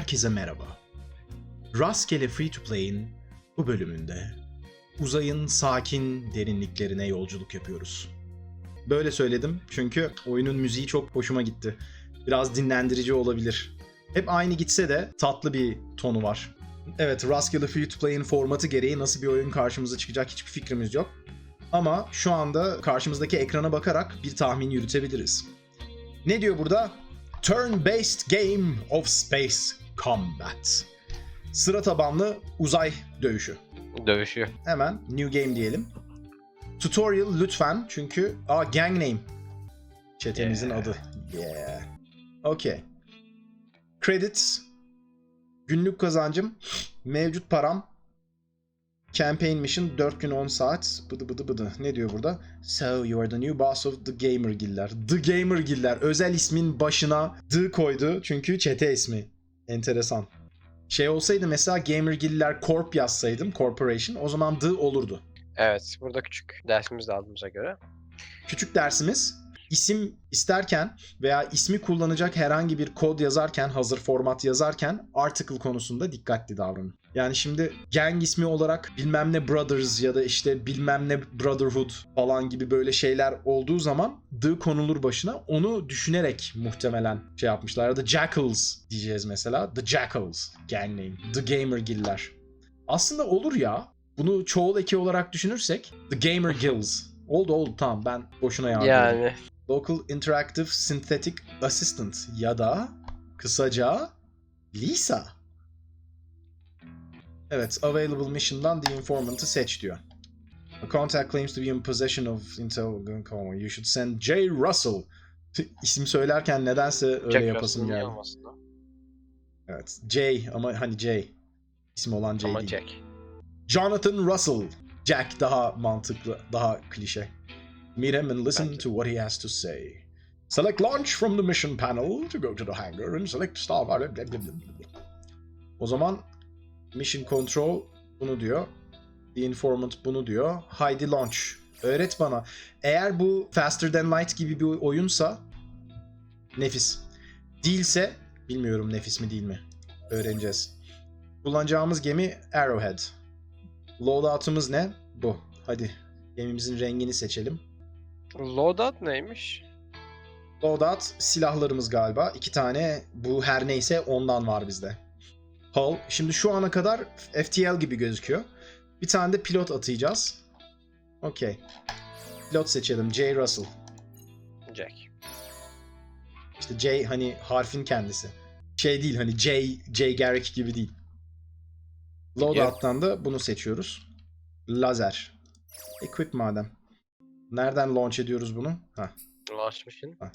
Herkese merhaba. Rastgele Free to Play'in bu bölümünde uzayın sakin derinliklerine yolculuk yapıyoruz. Böyle söyledim çünkü oyunun müziği çok hoşuma gitti. Biraz dinlendirici olabilir. Hep aynı gitse de tatlı bir tonu var. Evet, Rastgele Free to Play'in formatı gereği nasıl bir oyun karşımıza çıkacak hiçbir fikrimiz yok. Ama şu anda karşımızdaki ekrana bakarak bir tahmin yürütebiliriz. Ne diyor burada? Turn-based game of space combat. Sıra tabanlı uzay dövüşü. Dövüşüyor. Hemen new game diyelim. Tutorial lütfen çünkü aa gang name. Çetemizin Yeah. adı. Yeah. Okay. Credits. Günlük kazancım. Mevcut param. Campaign mission 4 gün 10 saat. Bıdı bıdı bıdı. Ne diyor burada? So you are the new boss of the Gamer Giller. The Gamer Giller. Özel ismin başına The koydu. Çünkü çete ismi. Enteresan. Şey olsaydı mesela Gamer Giller Corp yazsaydım. Corporation. O zaman The olurdu. Evet, burada küçük dersimiz de aldığımıza göre. Küçük dersimiz isim isterken veya ismi kullanacak herhangi bir kod yazarken, hazır format yazarken article konusunda dikkatli davranın. Yani şimdi gang ismi olarak bilmem ne brothers ya da işte bilmem ne brotherhood falan gibi böyle şeyler olduğu zaman the konulur başına onu düşünerek muhtemelen şey yapmışlar. Ya da jackals diyeceğiz mesela. The jackals gang name. The gamer giller. Aslında olur ya. Bunu çoğul eki olarak düşünürsek The Gamer Guilds. Oldu oldu tamam ben boşuna yardım Yani Local Interactive Synthetic Assistant ya da kısaca Lisa. Evet, Available Mission'dan The Informant'ı seç diyor. A contact claims to be in possession of intel. You should send J. Russell. İsim söylerken nedense öyle Jack yapasım geldi. Evet, J ama hani J. İsim olan J Ama değil. Jack. Jonathan Russell. Jack daha mantıklı, daha klişe. Meet him and listen Bence. to what he has to say. Select launch from the mission panel to go to the hangar and select star. O zaman mission control bunu diyor. The informant bunu diyor. Haydi launch. Öğret bana. Eğer bu Faster Than Light gibi bir oyunsa nefis. Değilse bilmiyorum nefis mi değil mi. Öğreneceğiz. Kullanacağımız gemi Arrowhead. Loadout'umuz ne? Bu. Hadi gemimizin rengini seçelim. Loadout neymiş? Loadout silahlarımız galiba. İki tane bu her neyse ondan var bizde. Hull. Şimdi şu ana kadar FTL gibi gözüküyor. Bir tane de pilot atayacağız. Okey. Pilot seçelim. J. Russell. Jack. İşte J hani harfin kendisi. Şey değil hani J, J. Garrick gibi değil. Loadout'tan da bunu seçiyoruz. Lazer. Equip madem. Nereden launch ediyoruz bunu? Ha. Launch. Ha.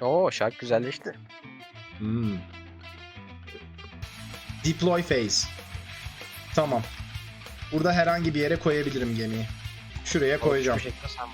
Oo şarkı güzelleşti. Hmm. Deploy phase. Tamam. Burada herhangi bir yere koyabilirim gemiyi. Şuraya koyacağım. Sen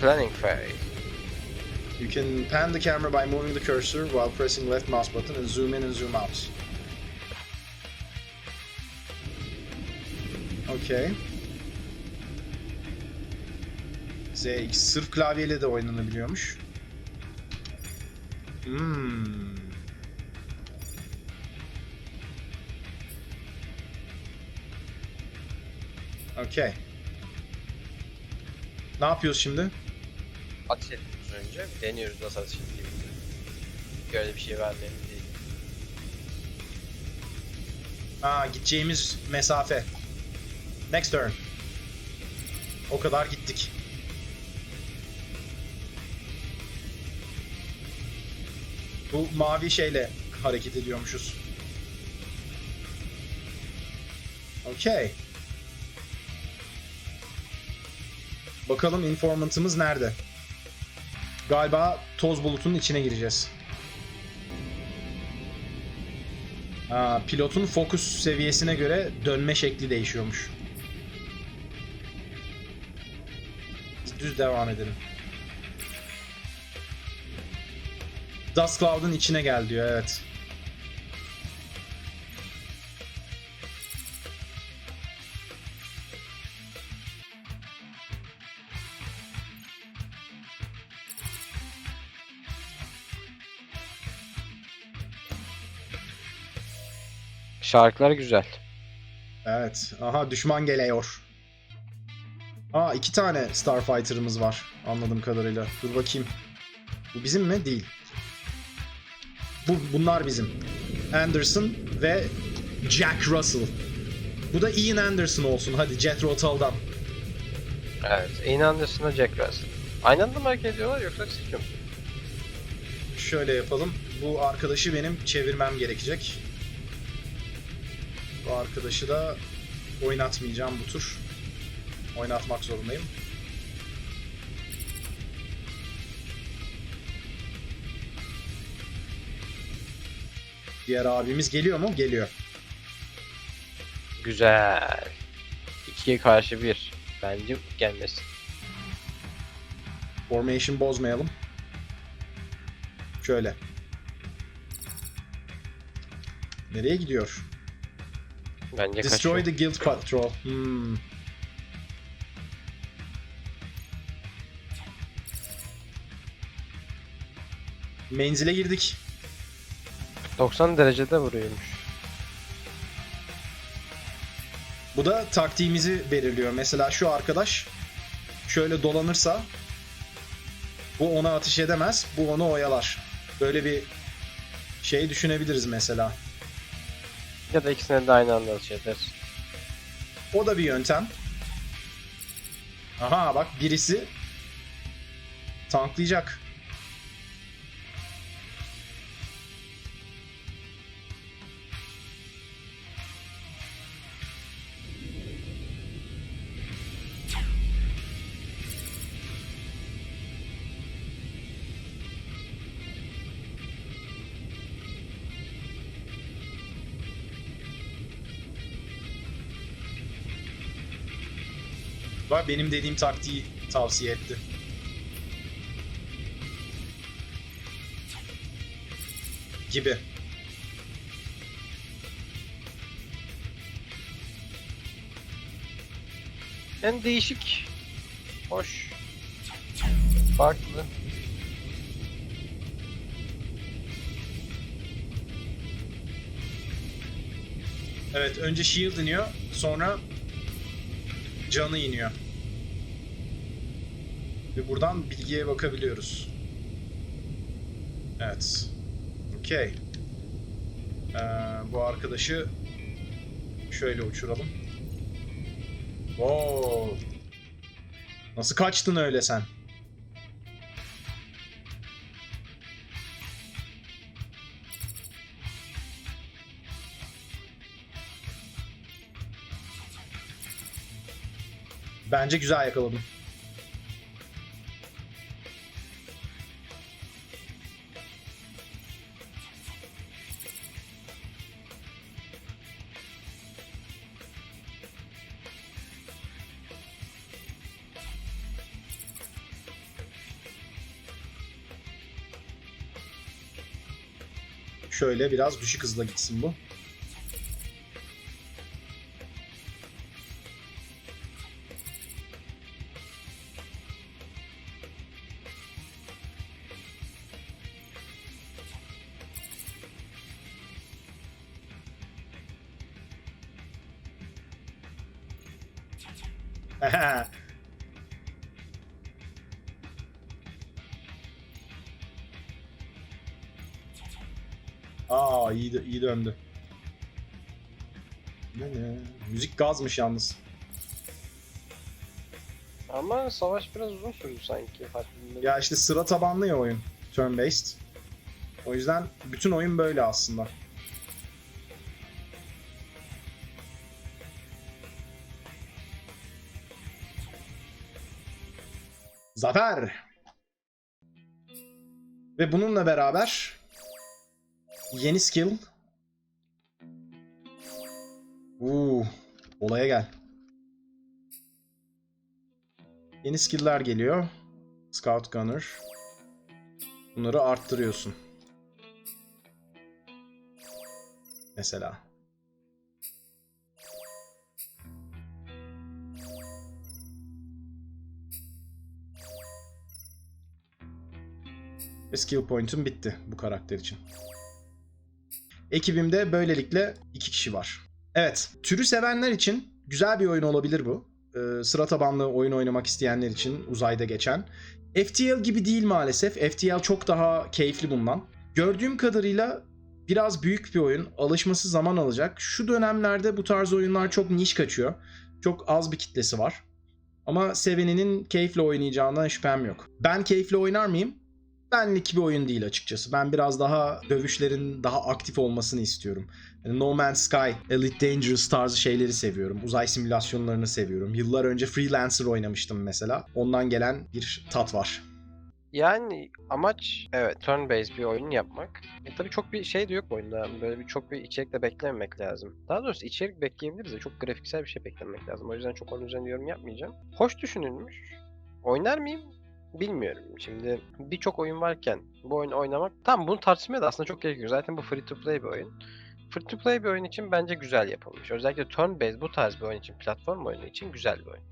Planning phase. You can pan the camera by moving the cursor while pressing left mouse button and zoom in and zoom out. Okay. ZX sırf klavyeyle de oynanabiliyormuş. Hmm. Okay. Ne yapıyoruz şimdi? Ateş ettik az önce. Deniyoruz nasıl ateş edildiğini. Böyle bir şey emin değilim. Aa gideceğimiz mesafe. Next turn. O kadar gittik. Bu mavi şeyle hareket ediyormuşuz. Okey. Bakalım informantımız nerede? Galiba toz bulutunun içine gireceğiz. Aa, pilotun fokus seviyesine göre dönme şekli değişiyormuş. Biz düz devam edelim. Dust Cloud'un içine gel diyor evet. Şarkılar güzel. Evet. Aha düşman geliyor. Aa iki tane Starfighter'ımız var anladığım kadarıyla. Dur bakayım. Bu bizim mi? Değil. Bu bunlar bizim. Anderson ve Jack Russell. Bu da Ian Anderson olsun. Hadi Jethro Tull'dan. Evet. Ian Anderson'la Jack Russell. Aynı anda mı hareket ediyorlar yoksa seçiyor musun? Şöyle yapalım. Bu arkadaşı benim çevirmem gerekecek. Bu arkadaşı da oynatmayacağım bu tur. Oynatmak zorundayım. Diğer abimiz geliyor mu? Geliyor. Güzel. 2'ye karşı 1. Bence gelmesin. Formation bozmayalım. Şöyle. Nereye gidiyor? Bence Destroy kaçıyor. the Guild Patrol. Hmm. Menzile girdik. 90 derecede vuruyormuş. Bu da taktiğimizi belirliyor. Mesela şu arkadaş şöyle dolanırsa bu ona atış edemez, bu onu oyalar. Böyle bir şey düşünebiliriz mesela. Ya da ikisine de aynı anda atış ederiz. O da bir yöntem. Aha bak birisi tanklayacak. Bak benim dediğim taktiği tavsiye etti. Gibi. En değişik. Hoş. Farklı. Evet önce shield iniyor sonra canı iniyor. Ve buradan bilgiye bakabiliyoruz. Evet. Okey. Ee, bu arkadaşı şöyle uçuralım. Oo. Nasıl kaçtın öyle sen? Bence güzel yakaladım. Şöyle biraz düşük hızla gitsin bu. Aa iyi, iyi döndü. Ne ne? Müzik gazmış yalnız. Ama savaş biraz uzun sürdü sanki. Farkında Ya işte sıra tabanlı ya oyun. Turn based. O yüzden bütün oyun böyle aslında. Zafer. Ve bununla beraber yeni skill. Uuu, olaya gel. Yeni skill'ler geliyor. Scout Gunner. Bunları arttırıyorsun. Mesela. Skill point'um bitti bu karakter için. Ekibimde böylelikle iki kişi var. Evet, türü sevenler için güzel bir oyun olabilir bu. Ee, sıra tabanlı oyun oynamak isteyenler için uzayda geçen. FTL gibi değil maalesef. FTL çok daha keyifli bundan. Gördüğüm kadarıyla biraz büyük bir oyun. Alışması zaman alacak. Şu dönemlerde bu tarz oyunlar çok niş kaçıyor. Çok az bir kitlesi var. Ama seveninin keyifle oynayacağından şüphem yok. Ben keyifle oynar mıyım? Benlik bir oyun değil açıkçası. Ben biraz daha dövüşlerin daha aktif olmasını istiyorum. No Man's Sky, Elite Dangerous tarzı şeyleri seviyorum. Uzay simülasyonlarını seviyorum. Yıllar önce Freelancer oynamıştım mesela. Ondan gelen bir tat var. Yani amaç evet turn based bir oyun yapmak. E tabii çok bir şey de yok oyunda. Böyle bir çok bir içerik de beklememek lazım. Daha doğrusu içerik bekleyebiliriz de çok grafiksel bir şey beklemek lazım. O yüzden çok onun üzerine yorum yapmayacağım. Hoş düşünülmüş. Oynar mıyım? Bilmiyorum. Şimdi birçok oyun varken bu oyunu oynamak tam bunu tartışmaya da aslında çok gerek yok. Zaten bu free to play bir oyun. Free to play bir oyun için bence güzel yapılmış. Özellikle turn based bu tarz bir oyun için, platform oyunu için güzel bir oyun.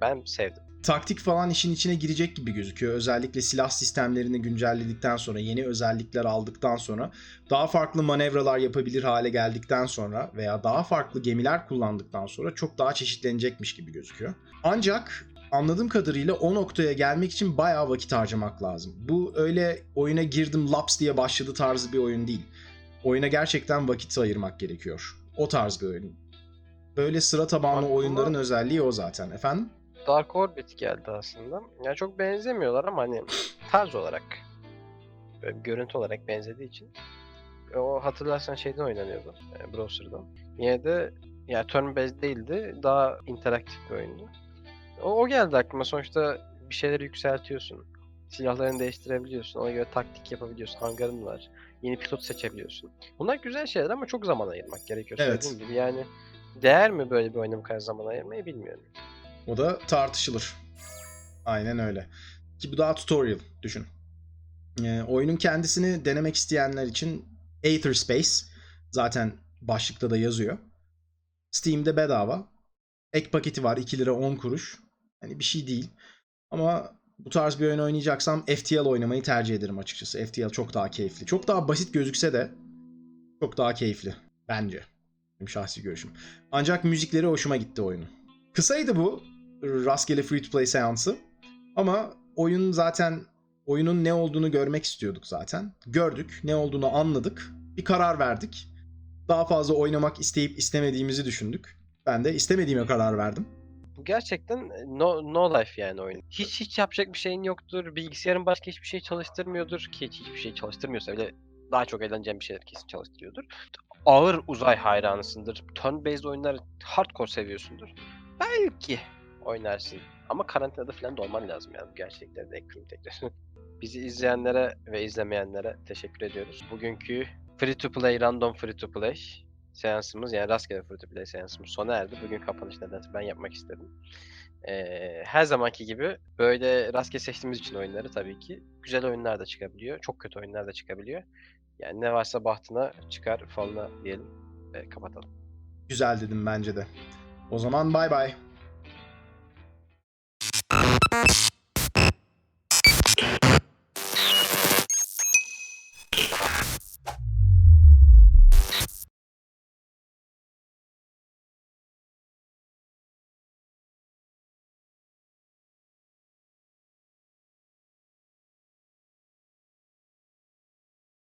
Ben sevdim. taktik falan işin içine girecek gibi gözüküyor. Özellikle silah sistemlerini güncelledikten sonra, yeni özellikler aldıktan sonra, daha farklı manevralar yapabilir hale geldikten sonra veya daha farklı gemiler kullandıktan sonra çok daha çeşitlenecekmiş gibi gözüküyor. Ancak anladığım kadarıyla o noktaya gelmek için bayağı vakit harcamak lazım. Bu öyle oyuna girdim laps diye başladı tarzı bir oyun değil. Oyuna gerçekten vakit ayırmak gerekiyor. O tarz bir oyun. Böyle sıra tabanlı Aklıma- oyunların özelliği o zaten. Efendim? Dark Orbit geldi aslında. Yani çok benzemiyorlar ama hani tarz olarak böyle görüntü olarak benzediği için E, o hatırlarsan şeyden oynanıyordu e, browser'dan. Yine de yani turn based değildi. Daha interaktif bir oyundu. O, o geldi aklıma. Sonuçta bir şeyleri yükseltiyorsun. Silahlarını değiştirebiliyorsun. Ona göre taktik yapabiliyorsun. Hangarın var. Yeni pilot seçebiliyorsun. Bunlar güzel şeyler ama çok zaman ayırmak gerekiyor. Evet. Söylediğim gibi yani değer mi böyle bir oyuna bu kadar zaman ayırmayı bilmiyorum. O da tartışılır. Aynen öyle. Ki bu daha tutorial düşün. Ee, oyunun kendisini denemek isteyenler için Aether Space zaten başlıkta da yazıyor. Steam'de bedava. Ek paketi var 2 lira 10 kuruş. Hani bir şey değil. Ama bu tarz bir oyun oynayacaksam FTL oynamayı tercih ederim açıkçası. FTL çok daha keyifli. Çok daha basit gözükse de çok daha keyifli bence. Benim şahsi görüşüm. Ancak müzikleri hoşuma gitti oyunun. Kısaydı bu rastgele free to play seansı. Ama oyun zaten oyunun ne olduğunu görmek istiyorduk zaten. Gördük, ne olduğunu anladık. Bir karar verdik. Daha fazla oynamak isteyip istemediğimizi düşündük. Ben de istemediğime karar verdim. Bu gerçekten no, no life yani oyun. Hiç hiç yapacak bir şeyin yoktur. Bilgisayarın başka hiçbir şey çalıştırmıyordur ki hiç hiçbir şey çalıştırmıyorsa bile daha çok eğleneceğin bir şeyler kesin çalıştırıyordur. Ağır uzay hayranısındır. Turn based oyunları hardcore seviyorsundur. Belki oynarsın. Ama karantinada falan da olman lazım yani gerçekleri de ekleyeyim tekrar. Bizi izleyenlere ve izlemeyenlere teşekkür ediyoruz. Bugünkü free to play, random free to play seansımız yani rastgele free to play seansımız sona erdi. Bugün kapanış nedense ben yapmak istedim. Ee, her zamanki gibi böyle rastgele seçtiğimiz için oyunları tabii ki güzel oyunlar da çıkabiliyor. Çok kötü oyunlar da çıkabiliyor. Yani ne varsa bahtına çıkar falına diyelim ve kapatalım. Güzel dedim bence de. O zaman bay bay.